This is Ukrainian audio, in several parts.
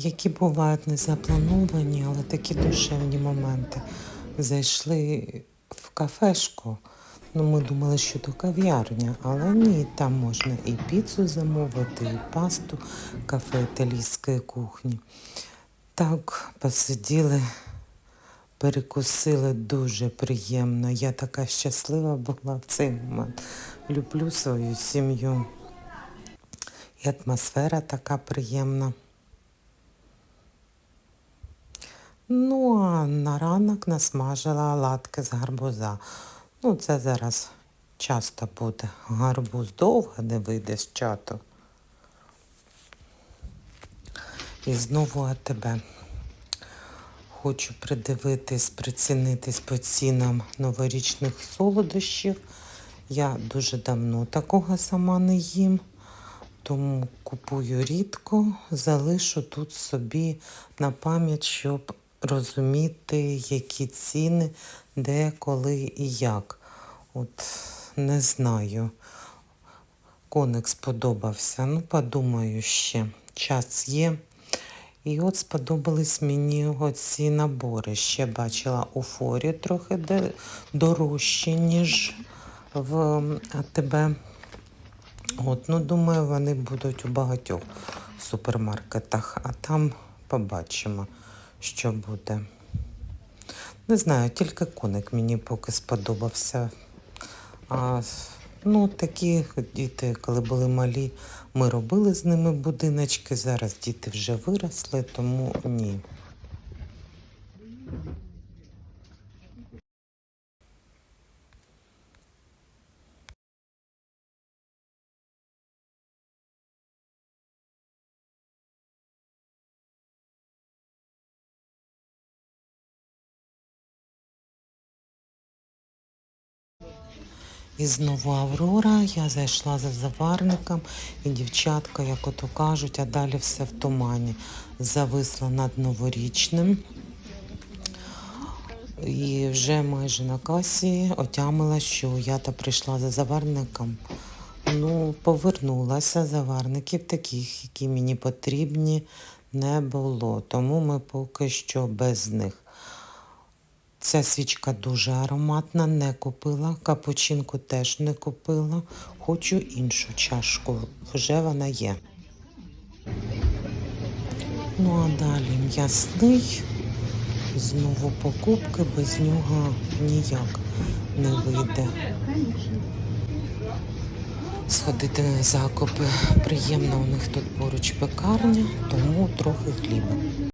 які бувають незаплановані, але такі душевні моменти. Зайшли в кафешку. Ну, ми думали, що то кав'ярня, але ні, там можна і піцу замовити, і пасту кафе італійської кухні. Так, посиділи, перекусили дуже приємно. Я така щаслива була в цей момент. Люблю свою сім'ю. І атмосфера така приємна. Ну, а на ранок насмажила оладки з гарбуза. Ну, це зараз часто буде. Гарбуз довго не вийде з чату. І знову АТБ. Хочу придивитись, прицінитись по цінам новорічних солодощів. Я дуже давно такого сама не їм, тому купую рідко, залишу тут собі на пам'ять, щоб розуміти, які ціни, де, коли і як. От не знаю. Коник сподобався. Ну, подумаю ще. Час є. І от сподобались мені оці набори. Ще бачила у форі трохи дорожчі, ніж в АТБ. От, ну, думаю, вони будуть у багатьох супермаркетах, а там побачимо, що буде. Не знаю, тільки коник мені поки сподобався. А, ну, такі діти, коли були малі, ми робили з ними будиночки. Зараз діти вже виросли, тому ні. І знову Аврора, я зайшла за заварником, і дівчатка, як ото кажуть, а далі все в тумані. Зависла над новорічним. І вже майже на касі отямила, що я та прийшла за заварником. Ну, повернулася, заварників таких, які мені потрібні, не було. Тому ми поки що без них. Ця свічка дуже ароматна, не купила. Капучинку теж не купила. Хочу іншу чашку. Вже вона є. Ну а далі м'ясний. Знову покупки, без нього ніяк не вийде. Сходити на закупи. Приємно у них тут поруч пекарня, тому трохи хліба.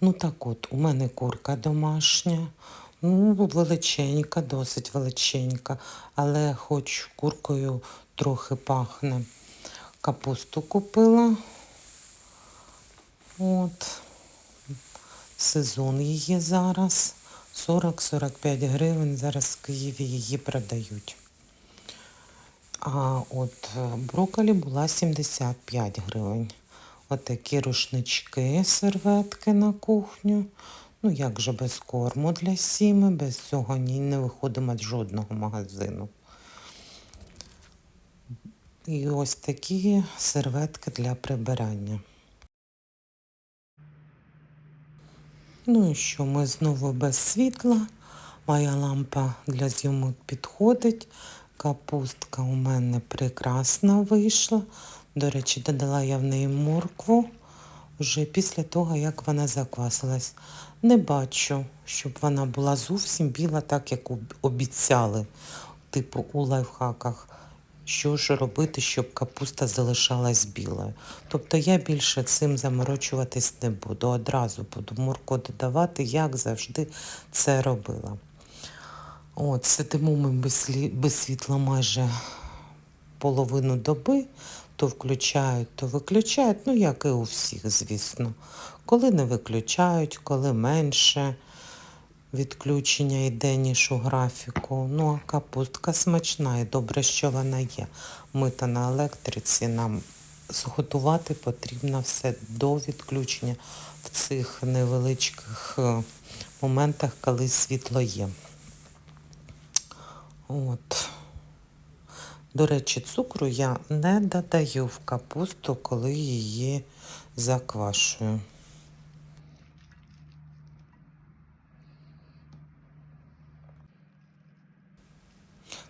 Ну так от, у мене курка домашня, ну, величенька, досить величенька, але хоч куркою трохи пахне. Капусту купила. От. Сезон її зараз. 40-45 гривень. Зараз в Києві її продають. А от е, брокколі була 75 гривень. Отакі рушнички, серветки на кухню. Ну, як же без корму для сіми, без цього ні не виходимо з жодного магазину. І ось такі серветки для прибирання. Ну і що, ми знову без світла. Моя лампа для зйомок підходить. Капустка у мене прекрасна вийшла. До речі, додала я в неї моркву вже після того, як вона заквасилась. Не бачу, щоб вона була зовсім біла, так як обіцяли, типу у лайфхаках. Що ж робити, щоб капуста залишалась білою. Тобто я більше цим заморочуватись не буду. Одразу буду морку додавати, як завжди це робила. От, сидимо ми без, світла майже половину доби, то включають, то виключають, ну як і у всіх, звісно. Коли не виключають, коли менше відключення йде, ніж у графіку. Ну, а капустка смачна і добре, що вона є. Мита на електриці нам зготувати потрібно все до відключення в цих невеличких е, моментах, коли світло є. От. До речі, цукру я не додаю в капусту, коли її заквашую.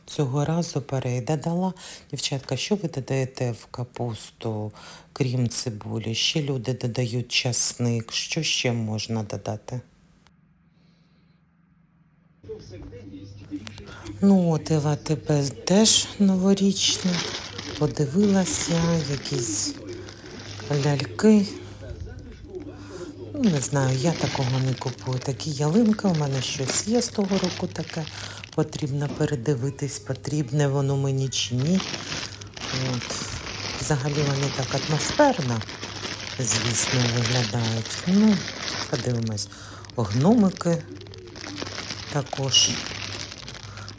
Цього разу перейде дала. Дівчатка, що ви додаєте в капусту, крім цибулі? Ще люди додають часник. Що ще можна додати? Ну, от Ева тебе теж новорічне. Подивилася, якісь ляльки. Ну, не знаю, я такого не купую. Такі ялинки, у мене щось є з того року таке. Потрібно передивитись, потрібне воно мені чи ні. От. Взагалі вони так атмосферно, звісно, виглядають. Ну, подивимось. Гномики також.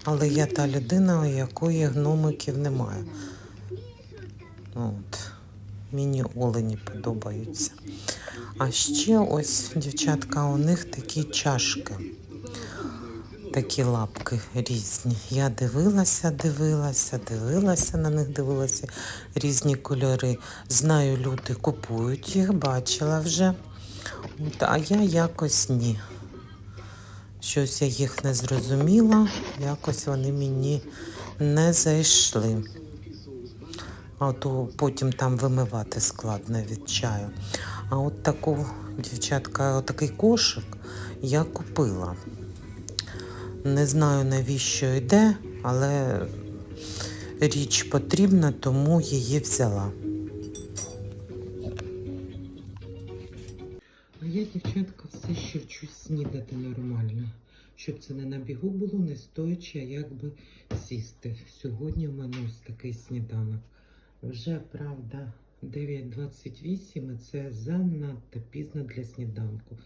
Але я та людина, у якої гномиків немає. От. Мені олені подобаються. А ще ось, дівчатка, у них такі чашки, такі лапки різні. Я дивилася, дивилася, дивилася на них, дивилася різні кольори. Знаю, люди купують їх, бачила вже. От, а я якось ні. Щось я їх не зрозуміла, якось вони мені не зайшли. А то потім там вимивати складно від чаю. А от таку, дівчатка, отакий кошик я купила. Не знаю навіщо йде, але річ потрібна, тому її взяла. Снідати нормально. Щоб це не на бігу було, не стоячи, а якби сісти. Сьогодні в мене ось такий сніданок. Вже, правда, 9.28 і це занадто пізно для сніданку.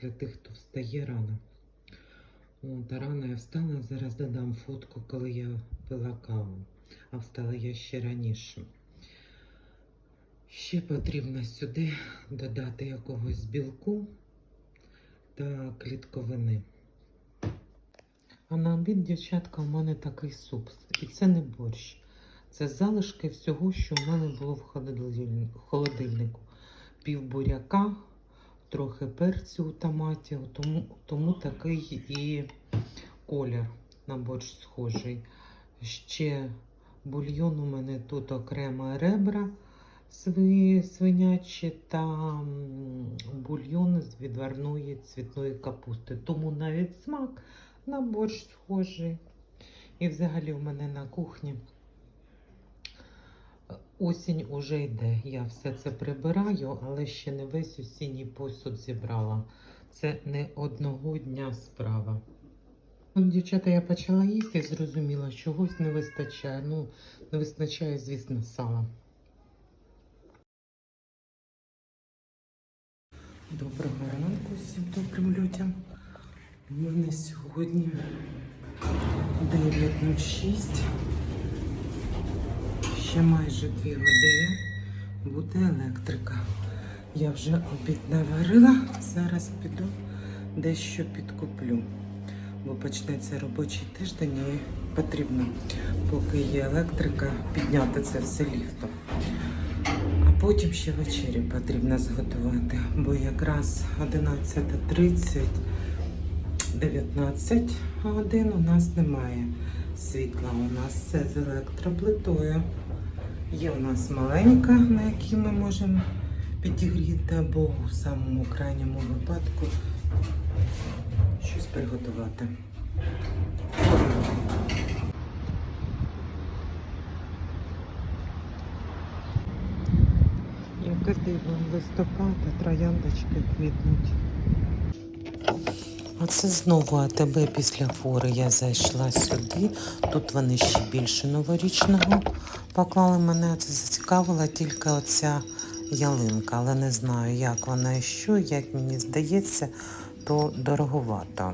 Для тих, хто встає рано. От, рано я встала, зараз додам фотку, коли я пила каву. А встала я ще раніше. Ще потрібно сюди додати якогось білку та клітковини. А на обід, дівчатка, у мене такий суп. І це не борщ. Це залишки всього, що в мене було в холодильнику. Пів буряка, трохи перцю у томаті, тому, тому такий і колір на борщ схожий. Ще бульйон у мене тут окремо ребра свинячі та бульйон з відварної цвітної капусти. Тому навіть смак на борщ схожий. І взагалі в мене на кухні осінь уже йде. Я все це прибираю, але ще не весь осінній посуд зібрала. Це не одного дня справа. Дівчата, я почала їсти і зрозуміла, чогось не вистачає. Ну, не вистачає, звісно, сала. Доброго ранку всім добрим людям. У мене сьогодні 9.06. Ще майже 2 години буде електрика. Я вже обід наварила. Зараз піду дещо підкуплю. Бо почнеться робочий тиждень і потрібно, поки є електрика, підняти це все ліфтом. Потім ще вечерю потрібно зготувати, бо якраз 11.30, 19 годин у нас немає світла. У нас все з електроплитою. Є у нас маленька, на якій ми можемо підігріти, або у самому крайньому випадку щось приготувати. Яке диво, листопад, а трояндочки квітнуть. А це знову АТБ після фори. Я зайшла сюди. Тут вони ще більше новорічного поклали. Мене це зацікавила тільки оця ялинка, але не знаю, як вона і що. Як мені здається, то дороговато.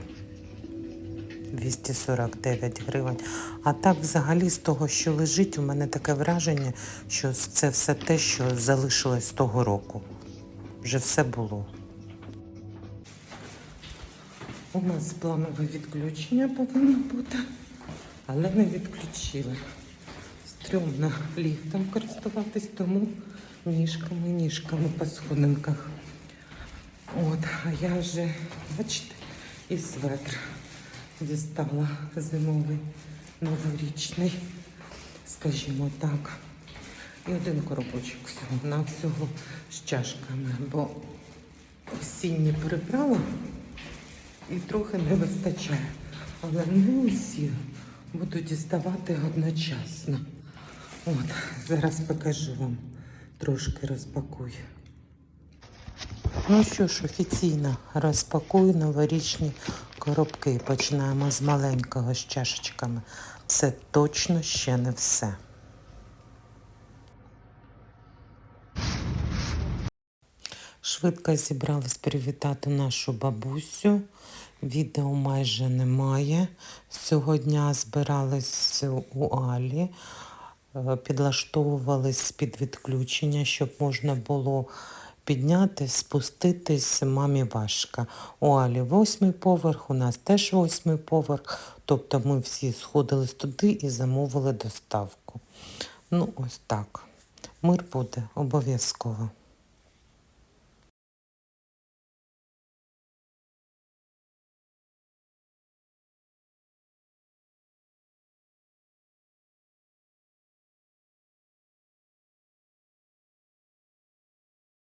249 гривень. А так, взагалі, з того, що лежить, у мене таке враження, що це все те, що залишилось з того року. Вже все було. У нас планове відключення повинно бути, але не відключили. стрьомно ліфтом користуватись, тому ніжками, ніжками по сходинках. От, а я вже, бачите, і светр дістала зимовий, новорічний, скажімо так. І один коробочок всього на всього з чашками, бо осінні прибрала і трохи не вистачає. Але не усі буду діставати одночасно. От, зараз покажу вам, трошки розпакую. Ну що ж, офіційно розпакую новорічні коробки. Починаємо з маленького з чашечками. Це точно ще не все. Швидко зібрались привітати нашу бабусю. Відео майже немає. Сьогодні збирались у Алі, е, підлаштовувались під відключення, щоб можна було піднятись, спуститись. Мамі важко. У Алі восьмий поверх, у нас теж восьмий поверх. Тобто ми всі сходились туди і замовили доставку. Ну, ось так. Мир буде обов'язково.